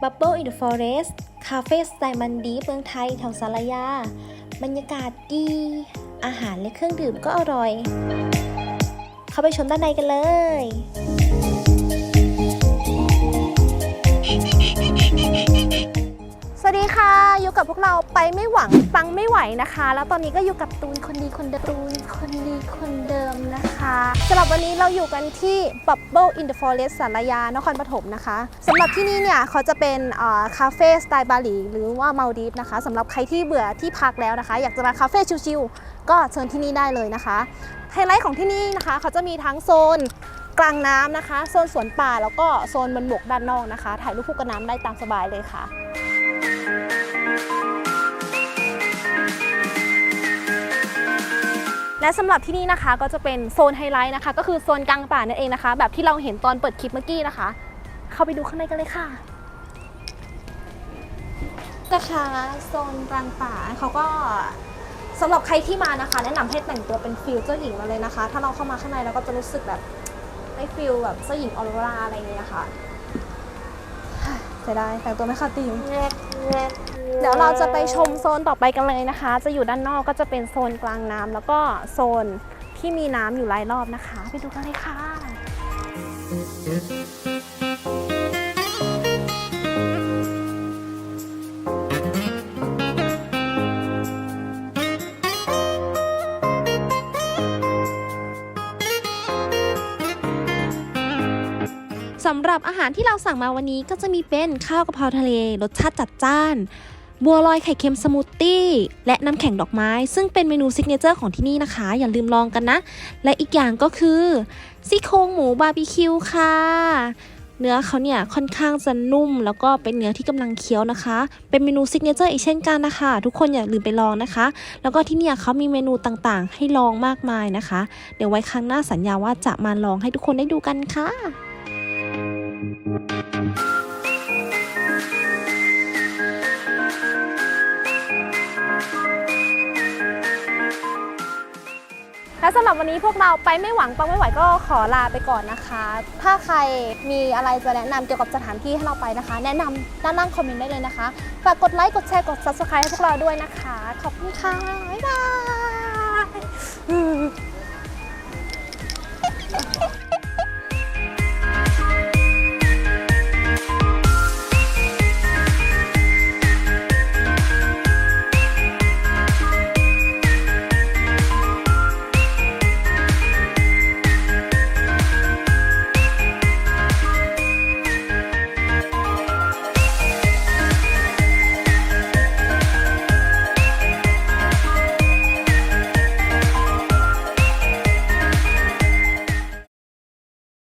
Bubble in the Forest คาเฟ่สไตล์มันดีเมืองไทยแถวสารยา บรรยากาศดี อาหารและเครื่องดื่มก็อร่อย เข้าไปชมด้านในกันเลย กับพวกเราไปไม่หวังปังไม่ไหวนะคะ แล้วตอนนี้ก็อยู่กับตูนคนดีคนเดิมตูนคนดีคนเดิมนะคะสำหรับวันนี้เราอยู่กันที่ Bubble in the Forest สารยานครปฐมนะคะสำหรับที่นี่เนี่ยเขาจะเป็นคาเฟ่สไตล์บาหลีหรือว่ามาลดีฟนะคะสำหรับใครที่เบื่อที่พักแล้วนะคะ อยากจะมาคาเฟ่ชิลๆก็เชิญที่นี่ได้เลยนะคะไฮไลท์ของที่นี่นะคะ เขาจะมีทั้งโซนกลางน้ำนะคะ โซนสวนป่าแล้วก็โซนบนบกด้านนอกนะคะ ถ่ายรูปคู่กับน้ำได้ตามสบายเลยค่ะ และสำหรับที่นี่นะคะก็จะเป็นโซนไฮไลท์นะคะ ก็คือโซนกลางป่านั่นเองนะคะ แบบที่เราเห็นตอนเปิดคลิปเมื่อกี้นะคะ เข้าไปดูข้างในกันเลยค่ะนะคะโซนกลางป่าเขาก็สำหรับใครที่มานะคะ แนะนำให้แต่งตัวเป็นฟิลเจ้าหญิงมาเลยนะคะ ถ้าเราเข้ามาข้างในเราก็จะรู้สึกแบบได้ฟิลแบบเจ้าหญิงออโรราอะไรอย่างเงี้ยค่ะ สียดายแต่งตัวไม่คาตีม เดี๋ยวเราจะไปชมโซนต่อไปกันเลยนะคะ จะอยู่ด้านนอกก็จะเป็นโซนกลางน้ำแล้วก็โซนที่มีน้ำอยู่รายรอบนะคะ ไปดูกันเลยค่ะ สำหรับอาหารที่เราสั่งมาวันนี้ก็จะมีเป็นข้าวกะเพราทะเล รสชาติจัดจ้าน บัวลอยไข่เค็มสมูทตี้และน้ำแข็งดอกไม้ ซึ่งเป็นเมนูซิกเนเจอร์ของที่นี่นะคะ อย่าลืมลองกันนะ และอีกอย่างก็คือซี่โครงหมูบาร์บีคิวค่ะเนื้อเขาเนี่ยค่อนข้างจะนุ่ม แล้วก็เป็นเนื้อที่กำลังเคี้ยวนะคะ เป็นเมนูซิกเนเจอร์อีกเช่นกันนะคะ ทุกคนอย่าลืมไปลองนะคะ แล้วก็ที่เนี่ยเขามีเมนูต่างๆ ให้ลองมากมายนะคะ เดี๋ยวไว้ครั้งหน้าสัญญาว่าจะมาลองให้ทุกคนได้ดูกันค่ะ และสำหรับวันนี้พวกเราไปไม่หวังปังไม่ไหวก็ขอลาไปก่อนนะคะ ถ้าใครมีอะไรจะแนะนำเกี่ยวกับสถานที่ให้เราไปนะคะ แนะนำด้านล่างคอมเมนต์ได้เลยนะคะ ฝากกดไลค์กดแชร์กด subscribe ให้พวกเราด้วยนะคะ ขอบคุณค่ะ บ๊ายบาย